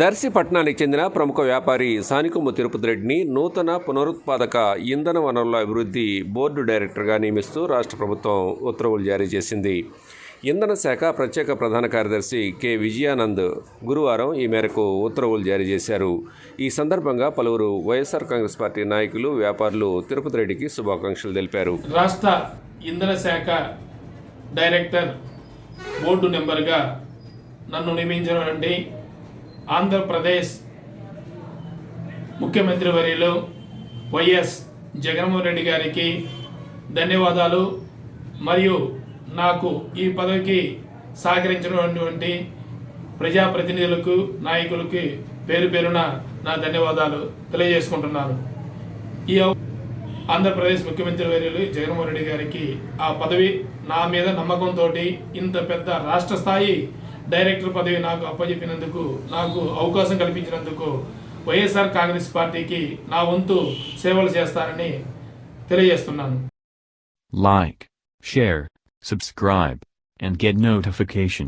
దర్శి పట్టణానికి చెందిన ప్రముఖ వ్యాపారి సానికొమ్మ తిరుపతి రెడ్డిని నూతన పునరుత్పాదక ఇంధన వనరుల అభివృద్ధి బోర్డు డైరెక్టర్గా నియమిస్తూ రాష్ట్ర ప్రభుత్వం ఉత్తర్వులు జారీ చేసింది. ఇంధన శాఖ ప్రత్యేక ప్రధాన కార్యదర్శి కె. విజయానంద్ గురువారం ఈ మేరకు ఉత్తర్వులు జారీ చేశారు. ఈ సందర్భంగా పలువురు వైఎస్ఆర్ కాంగ్రెస్ పార్టీ నాయకులు వ్యాపారులు తిరుపతి రెడ్డికి శుభాకాంక్షలు తెలిపారు. రాష్ట్ర ఇంధన శాఖ డైరెక్టర్ బోర్డు నెంబర్గా నన్ను నియమించడం ఆంధ్రప్రదేశ్ ముఖ్యమంత్రి వర్యులు వైఎస్ జగన్మోహన్ రెడ్డి గారికి ధన్యవాదాలు. మరియు నాకు ఈ పదవికి సహకరించినటువంటి ప్రజాప్రతినిధులకు నాయకులకి పేరు పేరున నా ధన్యవాదాలు తెలియజేసుకుంటున్నాను. ఈ ఆంధ్రప్రదేశ్ ముఖ్యమంత్రి వర్యులు జగన్మోహన్ రెడ్డి గారికి ఆ పదవి నా మీద నమ్మకంతో ఇంత పెద్ద రాష్ట్ర స్థాయి డైరెక్టర్ పదవి నాకు అప్పచెప్పినందుకు నాకు అవకాశం కల్పించినందుకు వైఎస్ఆర్ కాంగ్రెస్ పార్టీకి నా వంతు సేవలు చేస్తానని తెలియజేస్తున్నాను. Like share subscribe and get notification